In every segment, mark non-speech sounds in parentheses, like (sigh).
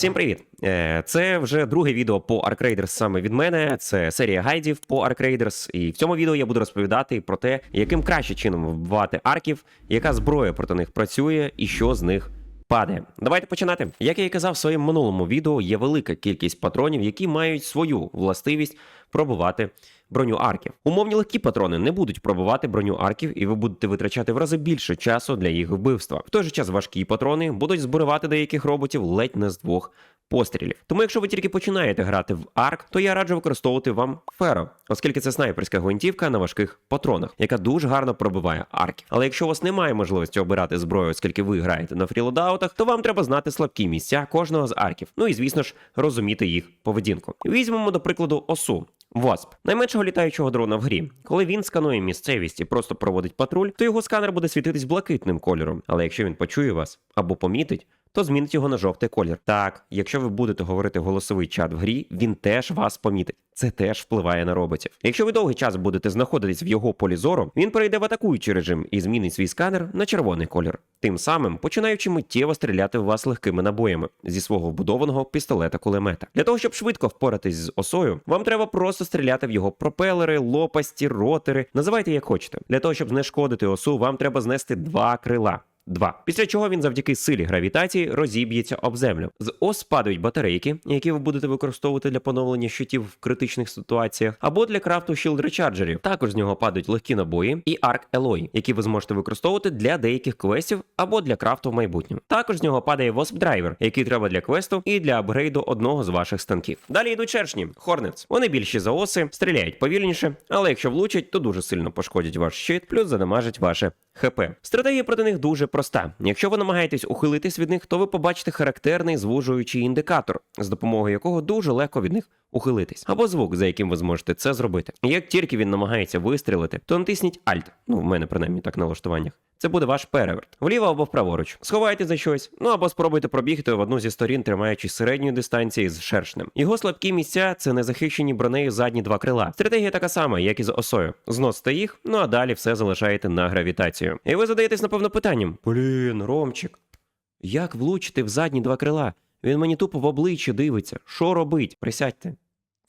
Всім привіт! Е, Це вже друге відео по Ark Raiders саме від мене. Це серія гайдів по Ark Raiders. І в цьому відео я буду розповідати про те, яким краще чином вбивати арків, яка зброя проти них працює і що з них. Падає. Давайте починати. Як я і казав в своєму минулому відео, є велика кількість патронів, які мають свою властивість пробувати броню арків. Умовні легкі патрони не будуть пробувати броню арків, і ви будете витрачати в рази більше часу для їх вбивства. В той же час важкі патрони будуть збивати деяких роботів ледь не з двох пострілів. Тому, якщо ви тільки починаєте грати в арк, то я раджу використовувати вам феро, оскільки це снайперська гвинтівка на важких патронах, яка дуже гарно пробиває арків. Але якщо у вас немає можливості обирати зброю, оскільки ви граєте на фрілодаутах, то вам треба знати слабкі місця кожного з арків. Ну і звісно ж розуміти їх поведінку. Візьмемо до прикладу осу. Wasp – найменшого літаючого дрона в грі. Коли він сканує місцевість і просто проводить патруль, то його сканер буде світитись блакитним кольором. Але якщо він почує вас або помітить, то змінить його на жовтий колір. Так, якщо ви будете говорити голосовий чат в грі, він теж вас помітить. Це теж впливає на роботів. Якщо ви довгий час будете знаходитись в його полі зору, він перейде в атакуючий режим і змінить свій сканер на червоний колір. Тим самим починаючи миттєво стріляти в вас легкими набоями зі свого вбудованого пістолета кулемета. Для того щоб швидко впоратись з осою, вам треба просто стріляти в його пропелери, лопасті, ротери. Називайте як хочете. Для того щоб знешкодити осу, вам треба знести два крила. 2. Після чого він завдяки силі гравітації розіб'ється об землю. З ос падають батарейки, які ви будете використовувати для поновлення щитів в критичних ситуаціях, або для крафту shield речарджерів. Також з нього падають легкі набої і арк Елой, які ви зможете використовувати для деяких квестів або для крафту в майбутньому. Також з нього падає Wasp Driver, який треба для квесту і для апгрейду одного з ваших станків. Далі йдуть чершні Hornets. Вони більші за оси, стріляють повільніше, але якщо влучать, то дуже сильно пошкодять ваш щит, плюс задамажать ваше ХП. Стратегія проти них дуже проста. Якщо ви намагаєтесь ухилитись від них, то ви побачите характерний звужуючий індикатор, з допомогою якого дуже легко від них ухилитись, або звук, за яким ви зможете це зробити. Як тільки він намагається вистрілити, то натисніть Alt. Ну, в мене принаймні так на налаштуваннях. Це буде ваш переверт. Вліво або вправоруч. Сховайте за щось, ну або спробуйте пробігти в одну зі сторін, тримаючись середньої дистанції з шершнем. Його слабкі місця це незахищені бронею задні два крила. Стратегія така сама, як і з осою. Зносите їх, ну а далі все залишаєте на гравітацію. І ви задаєтесь, напевно, питанням: Блін, Ромчик, як влучити в задні два крила? Він мені тупо в обличчя дивиться. Що робить? Присядьте.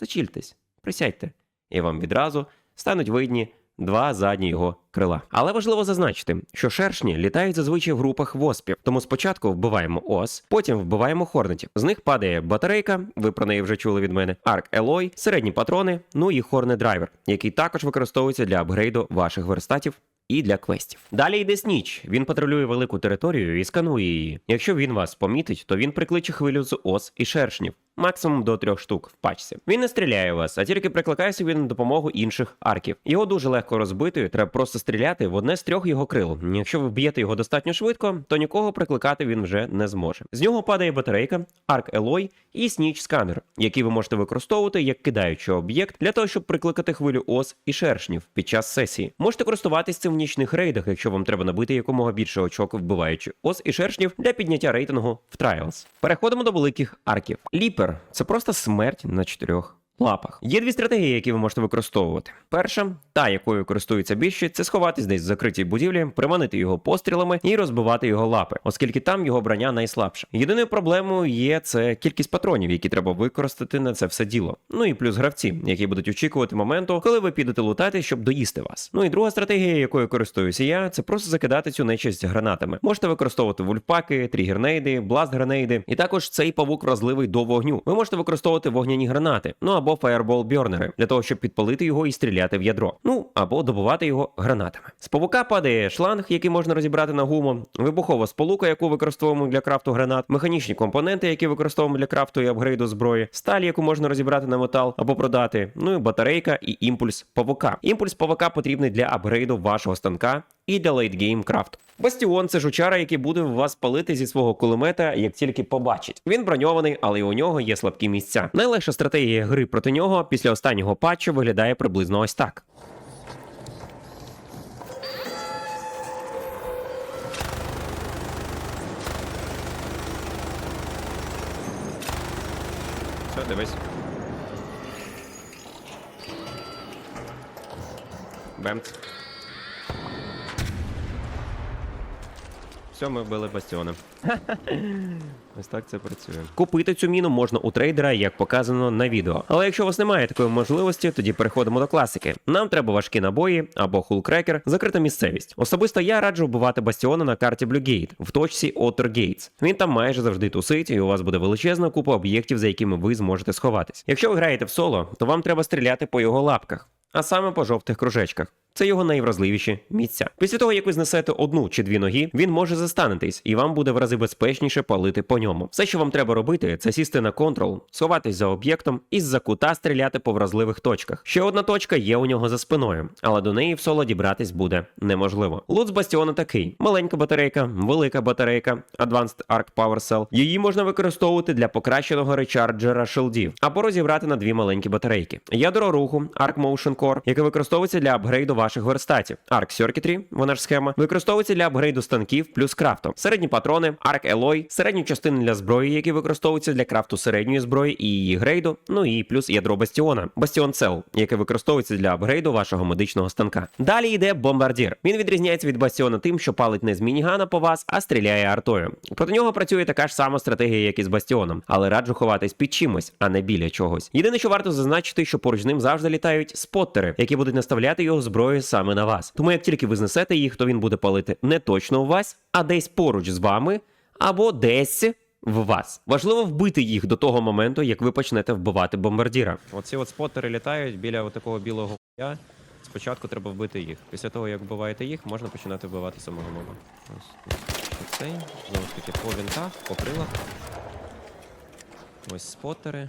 Зачільтесь, присядьте. І вам відразу стануть видні два задні його крила. Але важливо зазначити, що шершні літають зазвичай в групах воспів. Тому спочатку вбиваємо ос, потім вбиваємо хорнетів. З них падає батарейка, ви про неї вже чули від мене, арк Елой, середні патрони, ну і хорне драйвер, який також використовується для апгрейду ваших верстатів. І для квестів. Далі йде сніч. Він патрулює велику територію і сканує її. Якщо він вас помітить, то він прикличе хвилю з ос і шершнів, максимум до трьох штук в пачці. Він не стріляє вас, а тільки прикликає собі на допомогу інших арків. Його дуже легко розбити, треба просто стріляти в одне з трьох його крил. Якщо ви вб'єте його достатньо швидко, то нікого прикликати він вже не зможе. З нього падає батарейка, арк Елой і сніч сканер, який ви можете використовувати як кидаючий об'єкт для того, щоб прикликати хвилю ос і шершнів під час сесії. Можете користуватись цим в нічних рейдах, якщо вам треба набити якомога більше очок, вбиваючи ос і шершнів для підняття рейтингу в Trials. Переходимо до великих арків. Ліпер це просто смерть на чотирьох. Лапах є дві стратегії, які ви можете використовувати. Перша, та якою користуються більше, це сховатись десь в закритій будівлі, приманити його пострілами і розбивати його лапи, оскільки там його броня найслабша. Єдиною проблемою є це кількість патронів, які треба використати на це все діло. Ну і плюс гравці, які будуть очікувати моменту, коли ви підете лутати, щоб доїсти вас. Ну і друга стратегія, якою користуюся я, це просто закидати цю нечисть гранатами. Можете використовувати вульфпаки, тригернейди, бласт-гранейди, і також цей павук вразливий до вогню. Ви можете використовувати вогняні гранати, ну або фаєрбол бьорнери для того, щоб підпалити його і стріляти в ядро. Ну або добувати його гранатами. З павука падає шланг, який можна розібрати на гуму, вибухова сполука, яку використовуємо для крафту гранат, механічні компоненти, які використовуємо для крафту і апгрейду зброї, сталь, яку можна розібрати на метал або продати. Ну і батарейка і імпульс павука. Імпульс павука потрібний для апгрейду вашого станка і для лейтгейм крафту. Бастіон це жучара, який буде вас палити зі свого кулемета, як тільки побачить. Він броньований, але й у нього є слабкі місця. Найлегша стратегія гри проти нього після останнього патчу виглядає приблизно ось так. Все, дивись. Бемц. Все, ми вбили бастіона. (laughs) Ось так це працює. Купити цю міну можна у трейдера, як показано на відео. Але якщо у вас немає такої можливості, тоді переходимо до класики. Нам треба важкі набої або хулкрекер, закрита місцевість. Особисто я раджу вбивати бастіона на карті Gate в точці Gates. Він там майже завжди тусить, і у вас буде величезна купа об'єктів, за якими ви зможете сховатись. Якщо ви граєте в соло, то вам треба стріляти по його лапках, а саме по жовтих кружечках. Це його найвразливіші місця. Після того, як ви знесете одну чи дві ноги, він може застанетись, і вам буде в рази безпечніше палити по ньому. Все, що вам треба робити, це сісти на контрол, сховатись за об'єктом і з-за кута стріляти по вразливих точках. Ще одна точка є у нього за спиною, але до неї в соло дібратись буде неможливо. Лут з бастіона такий: маленька батарейка, велика батарейка, Advanced Arc Power Cell. Її можна використовувати для покращеного речарджера шилдів або розібрати на дві маленькі батарейки. Ядро руху Arc Motion Core, яке використовується для апгрейду ваших верстатів. Arc Circuitry, вона ж схема, використовується для апгрейду станків плюс крафту. Середні патрони, Arc Alloy, середні частини для зброї, які використовуються для крафту середньої зброї і її грейду. Ну і плюс ядро бастіона, Бастіон Cell, яке використовується для апгрейду вашого медичного станка. Далі йде бомбардір. Він відрізняється від бастіона тим, що палить не з мінігана по вас, а стріляє артою. Проти нього працює така ж сама стратегія, як і з бастіоном, але раджу ховатись під чимось, а не біля чогось. Єдине, що варто зазначити, що поруч ним завжди літають споттери, які будуть наставляти його зброю саме на вас. Тому як тільки ви знесете їх, то він буде палити не точно у вас, а десь поруч з вами, або десь. В вас важливо вбити їх до того моменту, як ви почнете вбивати бомбардіра. Оці от споттери літають біля такого білого хуя. Спочатку треба вбити їх. Після того, як вбиваєте їх, можна починати вбивати самого моба. Ось цей. Знову ж таки, по вінтах, по крилах. Ось споттери.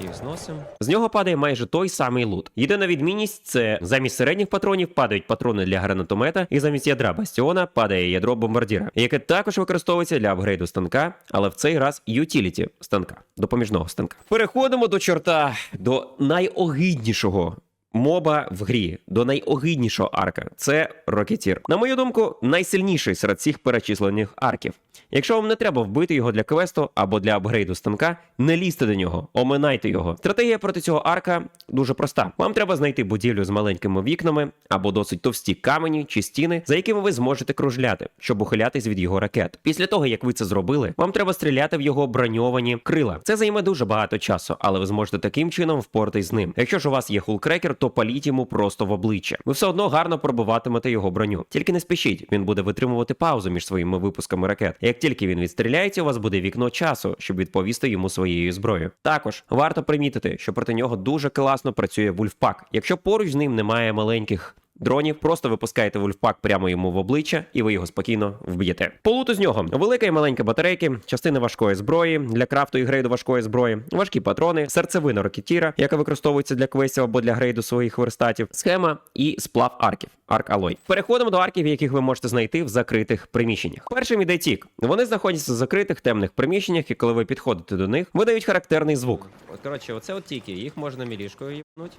Їх зносимо. З нього падає майже той самий лут. Єдина відмінність це замість середніх патронів падають патрони для гранатомета, і замість ядра бастіона падає ядро бомбардіра, яке також використовується для апгрейду станка, але в цей раз ютіліті станка, допоміжного станка. Переходимо до чорта, до найогиднішого. Моба в грі до найогиднішого арка це Рокетір. На мою думку, найсильніший серед цих перечислених арків. Якщо вам не треба вбити його для квесту або для апгрейду станка, не лізьте до нього, оминайте його. Стратегія проти цього арка дуже проста. Вам треба знайти будівлю з маленькими вікнами або досить товсті камені чи стіни, за якими ви зможете кружляти, щоб ухилятись від його ракет. Після того, як ви це зробили, вам треба стріляти в його броньовані крила. Це займе дуже багато часу, але ви зможете таким чином впоратись з ним. Якщо ж у вас є хулкрекер, то паліть йому просто в обличчя. Ви все одно гарно пробиватимете його броню. Тільки не спішіть, він буде витримувати паузу між своїми випусками ракет. Як тільки він відстріляється, у вас буде вікно часу, щоб відповісти йому своєю зброєю. Також варто примітити, що проти нього дуже класно працює вульфпак. Якщо поруч з ним немає маленьких. Дронів просто випускаєте вульфпак прямо йому в обличчя, і ви його спокійно вб'єте. Полуту з нього велика і маленька батарейки, частини важкої зброї для крафту і грейду важкої зброї, важкі патрони, серцевина рокетіра, яка використовується для квестів або для грейду своїх верстатів, схема і сплав арків. Арк Алой. Переходимо до арків, яких ви можете знайти в закритих приміщеннях. Першим іде тік. Вони знаходяться в закритих темних приміщеннях, і коли ви підходите до них, видають характерний звук. Коротше, оце от тіки, їх можна мілішкою їбнуть.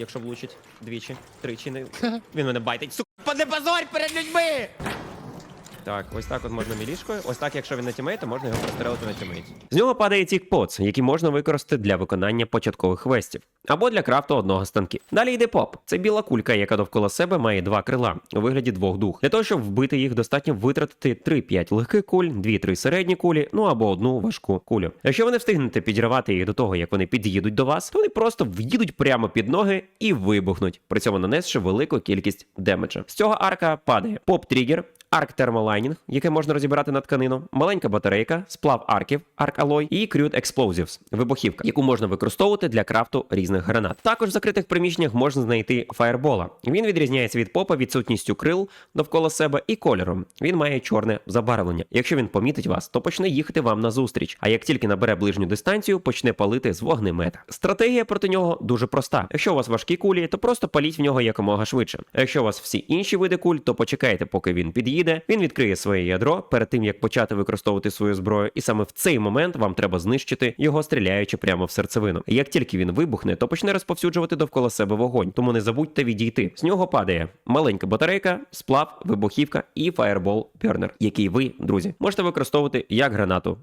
Якщо влучить двічі, тричі не. (laughs) Він мене байтить. Сука, не позорь перед людьми! Так, ось так от можна мілішкою. Ось так, якщо він на тімейт, можна його прострелити на тімейт. З нього падає тік-поц, який можна використати для виконання початкових квестів або для крафту одного з станків. Далі йде поп. Це біла кулька, яка довкола себе має два крила у вигляді двох дух. Для того, щоб вбити їх, достатньо витратити 3-5 легких куль, 2-3 середні кулі, ну або одну важку кулю. Якщо ви не встигнете підірвати їх до того, як вони під'їдуть до вас, то вони просто в'їдуть прямо під ноги і вибухнуть, при цьому нанесши велику кількість демеджа. З цього арка падає поп-тригер, арк термолайнінг, яке можна розібрати на тканину, маленька батарейка, сплав арків, арк алой і крют Explosives, вибухівка, яку можна використовувати для крафту різних гранат. Також в закритих приміщеннях можна знайти фаєрбола. Він відрізняється від попа відсутністю крил довкола себе і кольором. Він має чорне забарвлення. Якщо він помітить вас, то почне їхати вам назустріч. А як тільки набере ближню дистанцію, почне палити з вогнемета. Стратегія проти нього дуже проста. Якщо у вас важкі кулі, то просто паліть в нього якомога швидше. Якщо у вас всі інші види куль, то почекайте, поки він під'їде. Він відкриє своє ядро перед тим, як почати використовувати свою зброю, і саме в цей момент вам треба знищити його, стріляючи прямо в серцевину. Як тільки він вибухне, то почне розповсюджувати довкола себе вогонь. Тому не забудьте відійти. З нього падає маленька батарейка, сплав, вибухівка і фаєрбол-бернер, який ви, друзі, можете використовувати як гранату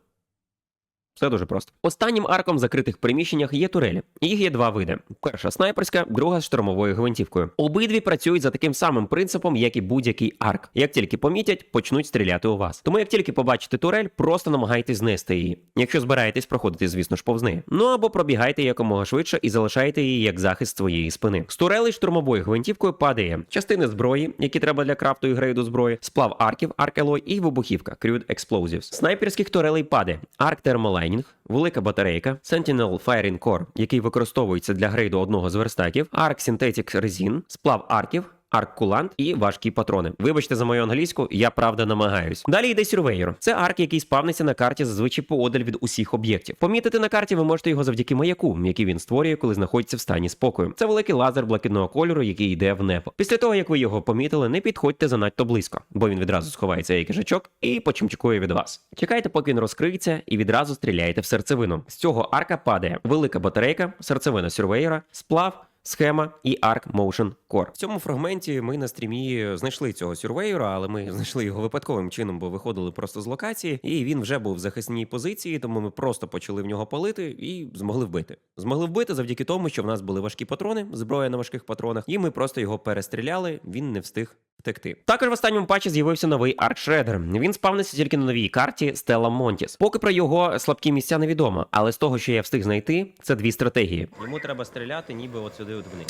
Все дуже просто. Останнім арком в закритих приміщеннях є турелі. Їх є два види: перша снайперська, друга з штурмовою гвинтівкою. Обидві працюють за таким самим принципом, як і будь-який арк. Як тільки помітять, почнуть стріляти у вас. Тому як тільки побачите турель, просто намагайтесь знести її. Якщо збираєтесь проходити, звісно ж, повз неї. Ну або пробігайте якомога швидше і залишайте її як захист своєї спини. З турелей штурмовою гвинтівкою падає частини зброї, які треба для крафту і грейду зброї, сплав арків, аркелой і вибухівка Crude Explosives. Снайперських турелей падає арк термолайнінг, велика батарейка, Sentinel Firing Core, який використовується для грейду одного з верстаків, Arc Synthetic Resin, сплав арків. Арк-кулант і важкі патрони. Вибачте за мою англійську, я правда намагаюсь. Далі йде сюрвейер. Це арк, який спавниться на карті зазвичай поодаль від усіх об'єктів. Помітити на карті ви можете його завдяки маяку, який він створює, коли знаходиться в стані спокою. Це великий лазер блакитного кольору, який йде в небо. Після того, як ви його помітили, не підходьте занадто близько, бо він відразу сховається як їжачок і почимчикує від вас. Чекайте, поки він розкриється, і відразу стріляєте в серцевину. З цього арка падає велика батарейка, серцевина сюрвейера, сплав. Схема і Arc Motion Core. В цьому фрагменті ми на стрімі знайшли цього сюрвейера, але ми знайшли його випадковим чином, бо виходили просто з локації, і він вже був в захисній позиції, тому ми просто почали в нього палити і змогли вбити. Змогли вбити завдяки тому, що в нас були важкі патрони, зброя на важких патронах, і ми просто його перестріляли. Він не встиг. Втекти. Також в останньому патчі з'явився новий Arc Shredder. Він спавниться тільки на новій карті Stella Montis. Поки про його слабкі місця невідомо, але з того, що я встиг знайти, це дві стратегії. Йому треба стріляти, ніби от сюди от вниз.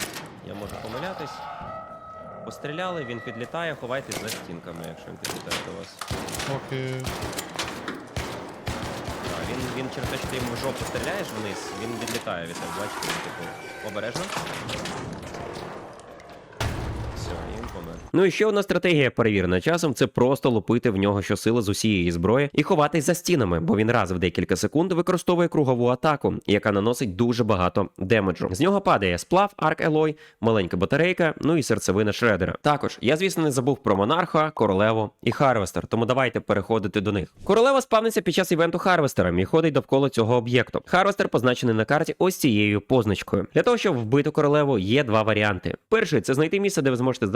Я можу помилятись. Постріляли, він підлітає, ховайтесь за стінками, якщо він підлітає до вас. Окей. Так, він, він через те, що ти йому в жопу стріляєш вниз, він відлітає від тебе, бачите, він, типу, обережно. Ну і ще одна стратегія, перевірена часом, це просто лупити в нього щосили з усієї зброї і ховатись за стінами, бо він раз в декілька секунд використовує кругову атаку, яка наносить дуже багато демеджу. З нього падає сплав, арк Елой, маленька батарейка, ну і серцевина шредера. Також я, звісно, не забув про монарха, королеву і Харвестер, тому давайте переходити до них. Королева спавниться під час івенту Харвестером і ходить довкола цього об'єкту. Харвестер позначений на карті ось цією позначкою. Для того, щоб вбити королеву, є два варіанти. Перший це знайти місце, де ви зможете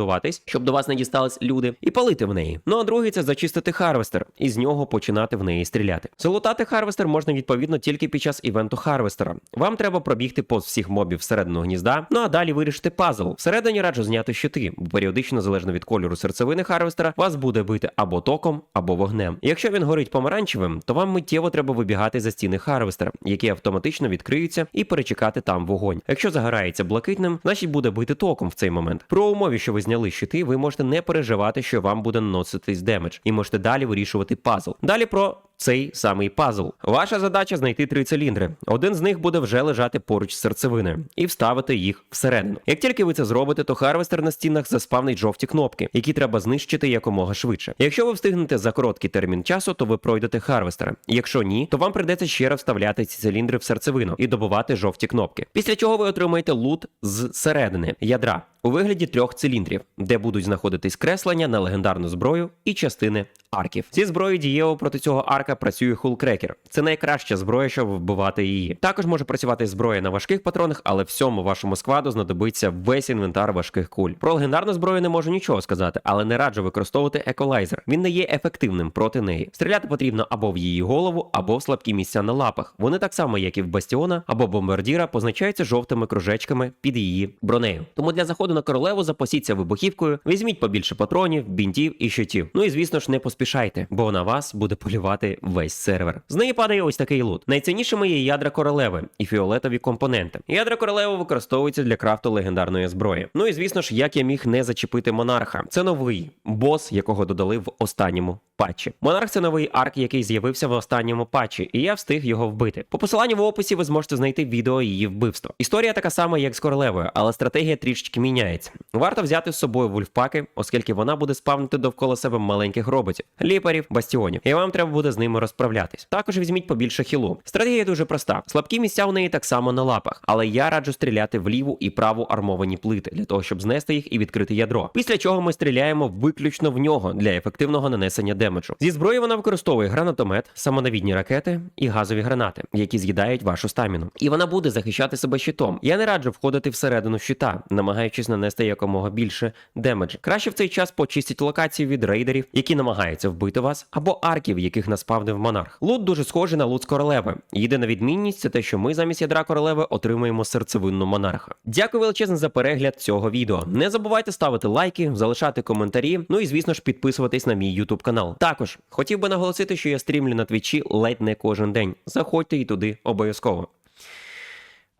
забарикадуватись, щоб до вас не дістались люди, і палити в неї. Ну а другий це зачистити Харвестер і з нього починати в неї стріляти. Залутати Харвестер можна відповідно тільки під час івенту Харвестера. Вам треба пробігти повз всіх мобів всередину гнізда, ну а далі вирішити пазл. Всередині раджу зняти щити, бо періодично, залежно від кольору серцевини Харвестера, вас буде бити або током, або вогнем. Якщо він горить помаранчевим, то вам миттєво треба вибігати за стіни Харвестера, які автоматично відкриються, і перечекати там вогонь. Якщо загорається блакитним, значить буде бити током в цей момент. Про умові, що ви зняли щити, ви можете не переживати, що вам буде наноситись демедж, і можете далі вирішувати пазл. Далі про цей самий пазл. Ваша задача знайти три циліндри. Один з них буде вже лежати поруч з серцевиною і вставити їх всередину. Як тільки ви це зробите, то харвестер на стінах заспавнить жовті кнопки, які треба знищити якомога швидше. Якщо ви встигнете за короткий термін часу, то ви пройдете харвестера. Якщо ні, то вам прийдеться ще раз вставляти ці циліндри в серцевину і добувати жовті кнопки. Після чого ви отримаєте лут з середини ядра у вигляді трьох циліндрів, де будуть знаходитись креслення на легендарну зброю і частини арків. Зі зброєю дієво проти цього арка працює хулкрекер. Це найкраща зброя, щоб вбивати її. Також може працювати зброя на важких патронах, але всьому вашому складу знадобиться весь інвентар важких куль. Про легендарну зброю не можу нічого сказати, але не раджу використовувати еколайзер. Він не є ефективним проти неї. Стріляти потрібно або в її голову, або в слабкі місця на лапах. Вони так само, як і в бастіона або бомбардіра, позначаються жовтими кружечками під її бронею. Тому для заходу на королеву запасіться вибухівкою, візьміть побільше патронів, бінтів і щитів. Ну і звісно ж не поспішайте, бо на вас буде полювати весь сервер. З неї падає ось такий лут. Найціннішими є ядра королеви і фіолетові компоненти. Ядра королеви використовуються для крафту легендарної зброї. Ну і звісно ж, як я міг не зачепити монарха. Це новий бос, якого додали в останньому патчі. Монарх це новий арк, який з'явився в останньому патчі, і я встиг його вбити. По посиланню в описі ви зможете знайти відео її вбивства. Історія така сама, як з королевою, але стратегія трішечки міняється. Варто взяти з собою вульфпаки, оскільки вона буде спавнити довкола себе маленьких роботів, ліперів, бастіонів, і вам треба буде з ними розправлятись. Також візьміть побільше хілу. Стратегія дуже проста. Слабкі місця у неї так само на лапах, але я раджу стріляти в ліву і праву армовані плити для того, щоб знести їх і відкрити ядро. Після чого ми стріляємо виключно в нього для ефективного нанесення демеджу. Зі зброї вона використовує гранатомет, самонавідні ракети і газові гранати, які з'їдають вашу стаміну. І вона буде захищати себе щитом. Я не раджу входити всередину щита, намагаючись нанести якомога більше демеджа. Краще в цей час почистіть локації від рейдерів, які намагаються вбити вас, або арків, яких наспавнив монарх. Лут дуже схожий на лут з королеви. Єдина відмінність це те, що ми замість ядра королеви отримуємо серцевинну монарха. Дякую величезно за перегляд цього відео. Не забувайте ставити лайки, залишати коментарі. Ну і звісно ж підписуватись на мій YouTube канал. Також хотів би наголосити, що я стрімлю на твічі ледь не кожен день. Заходьте і туди обов'язково.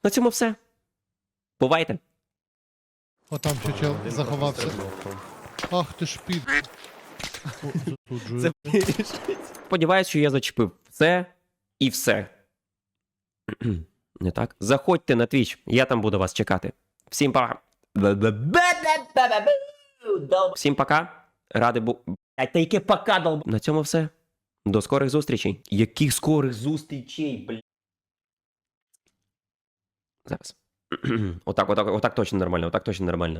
На цьому все. Бувайте! О, там ще заховався. Ах ти ж під. Засуджую. Сподіваюсь, що я зачепив все і все. (clears throat) Не так? Заходьте на Twitch, я там буду вас чекати. Всім пока. Всім пока. Був. Блядь, Та яке пока дол... На цьому все. До скорих зустрічей. Яких скорих зустрічей, блядь. Зараз. (clears throat) отак, отак, отак точно нормально, отак точно нормально.